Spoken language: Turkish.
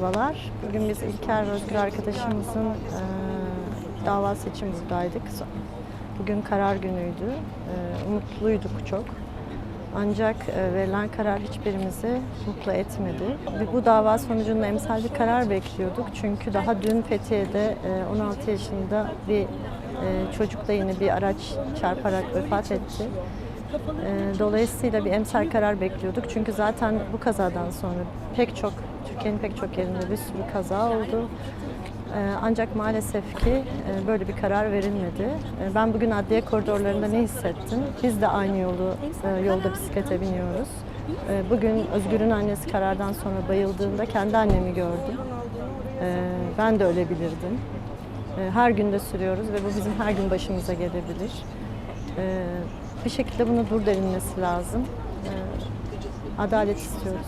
Merhabalar. Bugün biz İlker Özgür arkadaşımızın e, davası için buradaydık. Bugün karar günüydü. E, umutluyduk çok. Ancak e, verilen karar hiçbirimizi mutlu etmedi. Ve bu dava sonucunda emsal bir karar bekliyorduk. Çünkü daha dün Fethiye'de e, 16 yaşında bir e, çocuk da yine bir araç çarparak vefat etti. Dolayısıyla bir emsal karar bekliyorduk. Çünkü zaten bu kazadan sonra pek çok, Türkiye'nin pek çok yerinde bir sürü kaza oldu. E, Ancak maalesef ki e, böyle bir karar verilmedi. E, Ben bugün adliye koridorlarında ne hissettim? Biz de aynı yolu e, yolda bisiklete biniyoruz. E, Bugün Özgür'ün annesi karardan sonra bayıldığında kendi annemi gördüm. Ben de ölebilirdim. Her günde sürüyoruz ve bu bizim her gün başımıza gelebilir. Bir şekilde bunu dur denilmesi lazım. Adalet istiyoruz.